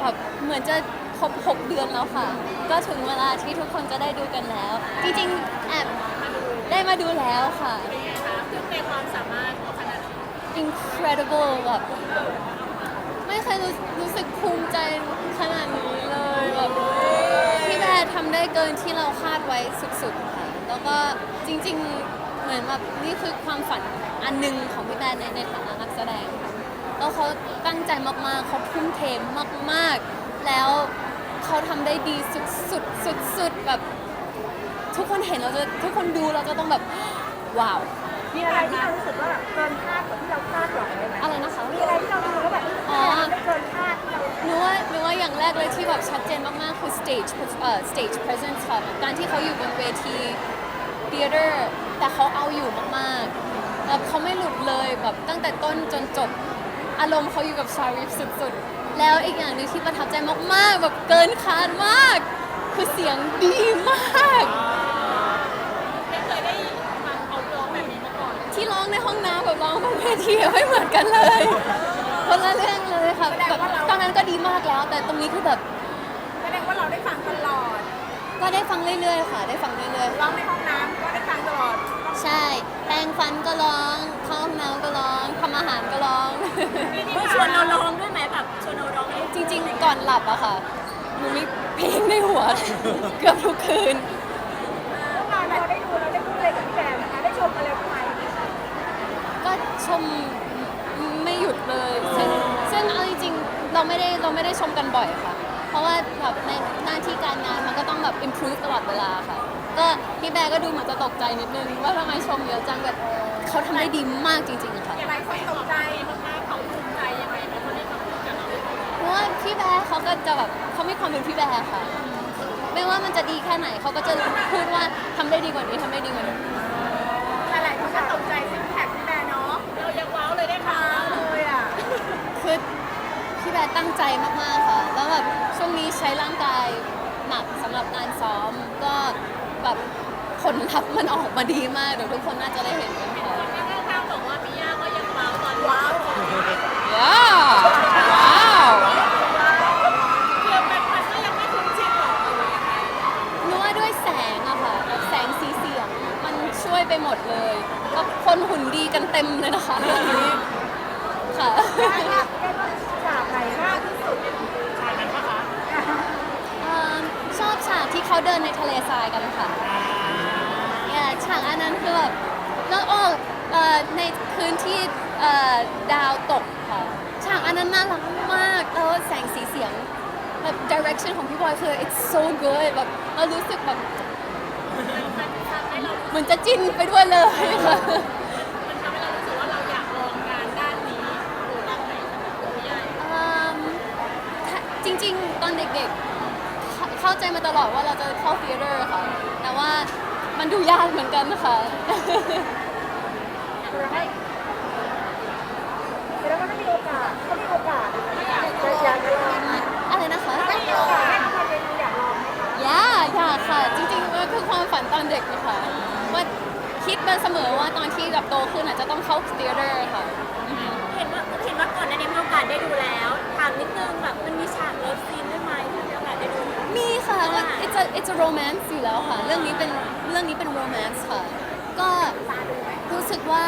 แบบเหมือนจะครบ 6 เดือนแล้วค่ะ ก็ถึงเวลาที่ทุกคนจะได้ดูกันแล้ว จริงๆแอบได้มาดูแล้วค่ะ คือเป็นความสามารถขนาด incredible แบบไม่เคยรู้รู้สึกภูมิใจขนาดนี้เลยแบบพี่แบร์ทำได้เกินที่เราคาดไว้สุดๆค่ะ แล้วก็จริงๆ เหมือนแบบนี่คือความฝันอันหนึ่งของพี่แบร์ในในฐานะนักแสดงค่ะ แล้วเขาตั้งใจมากๆ เขาทุ่มเทมากๆ แล้วเขาทำได้ดีสุดๆสุดๆแบบทุกคนเห็นเราจะทุกคนดูเราจะต้องแบบ ว้าว มีอะไรที่เรารู้สึกว่าแบบเกินคาดกว่าที่เราคาดหวังไหมอะไรนะคะ มีอะไรที่เราดูแล้วแบบอ๋อ เกินคาดที่เราหนูว่าหนูว่าอย่างแรกเลยที่แบบชัดเจนมากๆ คือ stage เอ่อ stage presence ค่ะการที่เขาอยู่บนเวที theater แต่เขาเอาอยู่มากๆแบบเขาไม่หลุดเลยแบบตั้งแต่ต้นจนจบ อารมณ์เขาอยู่กับชาริฟสุดๆ แล้วอีกอย่างหนึงที่ประทับใจมากๆ แบบเกินคาดมาก คือเสียงดีมาก ไม่เคยได้ฟังเขาร้องแบบนี้มาก่อนที่ร้องในห้องน้ำกับร้องบนเวทีไม่เหมือนกันเลยคนละเรื่องเลยค่ะแบบตอนนั้นก็ดีมากแล้ว แต่ตรงนี้คือแบบแสดงว่าเราได้ฟังตลอด ก็ได้ฟังเรื่อยๆ ค่ะ ได้ฟังเรื่อยร้องในห้องน้ำก็ได้ฟังตลอด ๆ ใช่ แปรงฟันก็ร้องเข้าห้องน้ำก็ร้องทำอาหารก็ร้อง ไม่ชวนเราร้องด้วยไหมแบบชวนเราร้องเองจริง ๆ ก่อนหลับอะค่ะหนูมีเพลงในหัว เกือบทุกคืน เมื่อวานเราได้ดูเราได้พูดอะไรกับพี่แบมนะคะได้ชมอะไรบ้างไหมก็ชมไม่หยุดเลย ซึ่งซึ่งเอาจริงๆเราไม่ได้เราไม่ได้ชมกันบ่อยค่ะ เพราะว่าแบบในหน้าที่การงานมันก็ต้องแบบ improve ตลอดเวลาค่ะ ก็พี่แบร์ก็ดูเหมือนจะตกใจนิดนึง ว่าทำไมชมเยอะจังแบบเขาทำได้ดีมากจริงๆค่ะอะไรคนตกใจ พราะว่าพี่แบร์เขาก็จะแบบเขามีความเป็นพี่แบร์ค่ะ ไม่ว่ามันจะดีแค่ไหนเขาก็จะพูดว่าทำได้ดีกว่านี้ทำได้ดีกว่านี้หลายๆคนก็ตกใจซิกแพคพี่แบมเนาะ เรายังว้าวเลยได้ค่ะเลยอะ คือพี่แบร์ตั้งใจมากๆค่ะ แล้วแบบช่วงนี้ใช้ร่างกายหนักสำหรับการซ้อมก็แบบผลลัพธ์มันออกมาดีมากเดี๋ยวทุกคนน่าจะได้เห็นกันค่ะ ข้างๆบอกว่าพี่ย่าก็ยังว้าวตอนว้าว ว้าวว้าว เพื่อนมันมันก็ยังไม่คุ้นชินหรอกเลยยังไง หนูว่าด้วยแสงอะค่ะแบบแสงสีเสียงมันช่วย ไปหมดเลยก็คนหุ่นดีกันเต็มเลยนะคะเรื่องนี้ค่ะได้ว่าได้ว่าฉากไหนมากที่สุดใช่กันปะคะเอิ่มชอบฉากที่เขาเดินในทะเลทรายกันค่ะเนี่ยฉากอันนั้นคือแบบแล้วโอ้เอ่อในคืนที่เอ่อดาวตกค่ะฉากอันนั้นน่ารักมากแล้วแสงสีเสียงแบบ direction ของพี่บอยคือ it's so good แบบเรารู้สึกแบบมันทำให้ เราเหมือนจะจิ้นไปด้วยเลยค่ะมันทำให้เรารู้สึกว่าเราอยากลองงานด้านนี้ดูด้านไหนสำหรับตัวพี่ย่าอืมถ้าจริงๆ ตอนเด็กๆเข้าเข้าใจมาตลอดว่าเราจะเข้าเทเตอร์ค่ะ แต่ว่ามันดูยากเหมือนกันค่ะคือให้แสดงว่าถ้ามีโอกาสถ้ามีโอกาสจะอยากจะลองไหมอะไรนะคะ ถ้ามีโอกาสให้เขามาเรียนรู้อยากลองไหมคะยากอยากค่ะ จริงๆมันคือความฝันตอนเด็กนะคะว่า คิดมาเสมอว่าตอนที่แบบโตขึ้นอาจจะต้องเข้าเทเตอร์ค่ะ เห็นว่าเห็นว่าก่อนหน้านี้มีโอกาสได้ดูแล้วถามนิดนึงแบบมันมีฉากเลิฟซีนด้วยไหมที่มีโอกาสได้ดูมีค่ะ it's a it's a romance อยู่แล้วค่ะ เรื่องนี้เป็นเรื่องนี้เป็น romance ค่ะ ก็รู้สึกว่า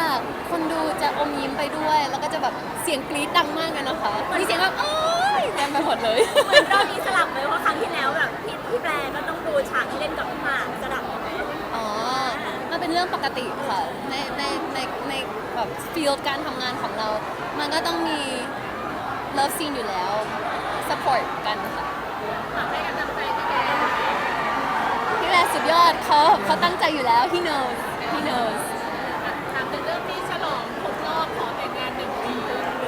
คนดูจะอมยิ้มไปด้วย แล้วก็จะแบบเสียงกรี๊ดดังมากเลยนะคะ มีเสียงแบบโอ้ยเต็มไปหมดเลย เหมือนรอบนี้สลับเลยเพราะครั้งที่แล้วแบบพี่พี่แปรก็ต้องดูฉากที่เล่นกับพี่หมากสลับไหม อ๋อ มันเป็นเรื่องปกติค่ะในในในในแบบฟิลการทำงานของเรา มันก็ต้องมีเลิฟซีนอยู่แล้ว support กันค่ะฝากให้กำลังใจพี่แกพี่แรสุดยอดเขาเขาตั้งใจอยู่แล้ว he knows he knows ถามถึงเรื่องที่ฉลองครบรอบขอแต่งงานหนึ่งปี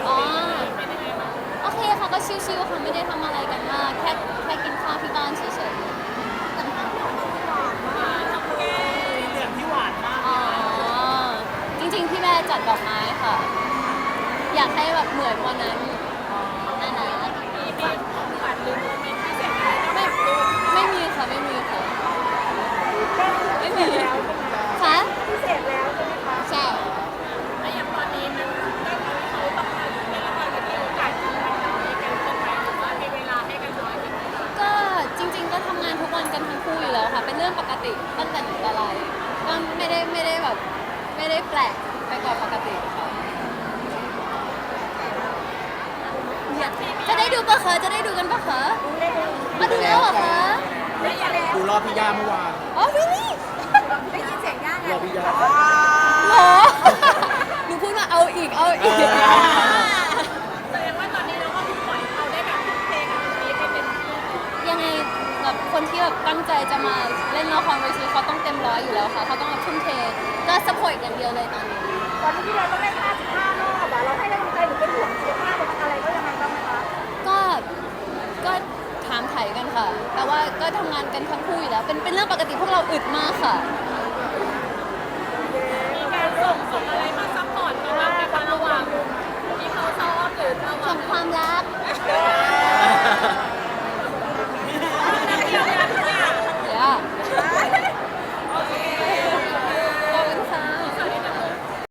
อ๋อเป็นยังไงบ้างโอเคค่ะก็ชิวๆค่ะไม่ได้ทำอะไรกันมาก แค่แค่กินข้าวที่บ้านเฉย น้องแก้เหลืองที่หวานมาก ๆ อ๋อ จริงๆ พี่แม่จั ดดอกไม้ค่ะ อยากให้แบบเหมือนวันนั้นนั่นนะมีมีของขวัญหรือโมเมนต์พิเศษอะไรก็ไม่แบบไม่มีค่ะไม่มีค่ะไม่มีแล้วใช่ไหมค่ะพิเศษแล้วใช่ไหมคะใช่แล้วอย่างตอนนี้มันได้ทำให้เขาต้องมาอยู่ด้วยกันแล้วจะมีโอกาสที่มันน้อยกันเกินไปหรือว่ามีเวลาให้กันน้อยขึ้นไหมก็จริง ๆ ก็ทำงานทุกวันค่ะ เป็นเรื่องปกติตั้งแต่ไหนแต่ไรก็ไม่ได้ไม่ได้แบบไม่ได้แปลกไป กว่าปกติค่ะจะได้ดูปะคะจะได้ดูกันปะคะดูเลยมาดูแล้วเหรอคะได้ยินแล้วดูรอบพี่ย่าเมื่อวานอ๋อ really ได้ยินเสียงย่าไงรอบพี่ย่าเหรอหนูพูดมาเอาอีกเอาอีกแสดงว่าตอนนี้เราก็ปล่อยเขาได้แบบเพลงกับนี้ให้เป็นที่ยังไงแบบคนที่แบบตั้งใจจะมาเล่นละครเวทีเขาต้องเต็มร้อยอยู่แล้วค่ะเขาต้องแบบทุ่มเทก็สปอร์ตอย่างเดียวเลยตอนนี้ต ตอนนี้ที่เราต้องเล่น55รอบอะเราให้กำลังใจหรือเป็นห่วงเชียร์มากอะไรก็ยังไงบ้างไหมคะก็ก็ถามไถ่กันค่ะ แต่ว่าก็ทำงานกันทั้งคู่อยู่แล้ว เป็นเป็นเรื่องปกติพวกเราอึดมากค่ะ มีการส่งส่งอะไรมาซัพพอร์ตบ้างไหมคะระหว่างที่เขาซ้อมหรือระหว่าง ส่งความรัก